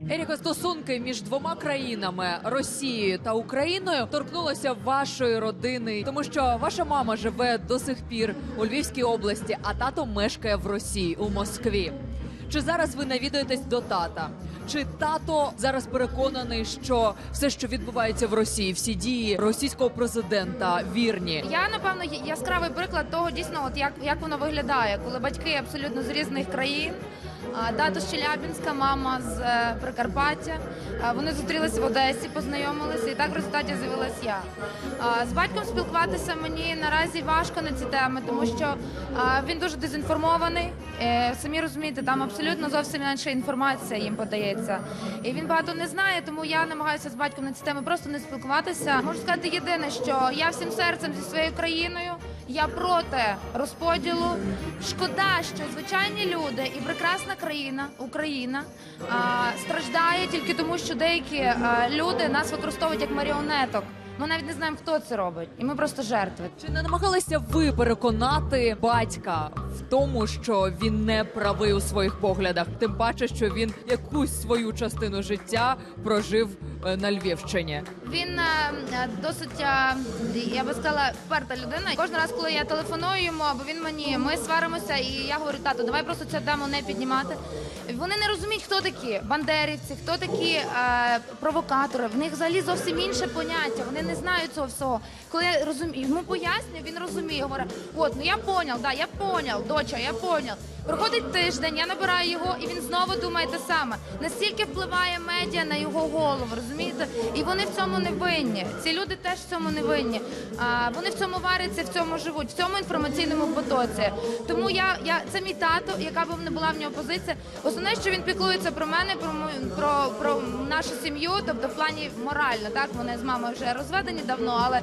Еріка, стосунки між двома країнами Росією та Україною торкнулися вашої родини, тому що ваша мама живе до сих пір у Львівській області, а тато мешкає в Росії у Москві. Чи зараз ви навідуєтесь до тата? Чи тато зараз переконаний, що все, що відбувається в Росії, всі дії російського президента вірні? Я напевно яскравий приклад того, дійсно, от як, як воно виглядає, коли батьки абсолютно з різних країн. Тато з Челябінська, мама з е, Прикарпаття. Вони зустрілися в Одесі, познайомилися, і так в результаті з'явилась я. З батьком спілкуватися мені наразі важко на ці теми, тому що він дуже дезінформований. Е, Самі розумієте, там абсолютно зовсім інша інформація їм подається. І він багато не знає, тому я намагаюся з батьком на ці теми просто не спілкуватися. Можу сказати єдине, що я всім серцем зі своєю країною. Я проти розподілу. Шкода, що звичайні люди і прекрасна країна, Україна, страждає тільки тому, що деякі люди нас використовують як маріонеток. Ми навіть не знаємо, хто це робить, і ми просто жертви. Чи не намагалися ви переконати батька в тому, що він не правий у своїх поглядах? Тим паче, що він якусь свою частину життя прожив е, на Львівщині. Він е, е, досить, я би сказала, вперта людина. Кожен раз, коли я телефоную йому, або він мені, ми сваримося, і я говорю, тато, давай просто цю тему не піднімати. Вони не розуміють, хто такі бандерівці, хто такі е, провокатори. В них взагалі зовсім інше поняття. Вони не знають цього всього. Коли я розумію, йому пояснюю, він розуміє. Говорить, от ну я поняв, да, я поняв, доча, я поняв. Проходить тиждень, я набираю його, і він знову думає те саме. Настільки впливає медіа на його голову, розумієте? І вони в цьому не винні. Ці люди теж в цьому не винні. А, вони в цьому варяться, в цьому живуть, в цьому інформаційному потоці. Тому я, я це мій тато, яка б не була в нього позиція. Основне, що він піклується про мене, про мою- про, про нашу сім'ю, тобто в плані морально. Так вони з мамою вже розведені давно, але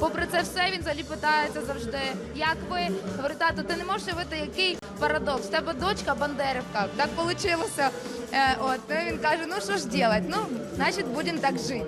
попри це все він взагалі питається завжди, як ви Говорю, тато, ти не можеш уявити, який парадокс. В тебе дочка бандерівка. Так вийшло. Е, от він каже: ну що ж робити? Ну, значить, будемо так жити.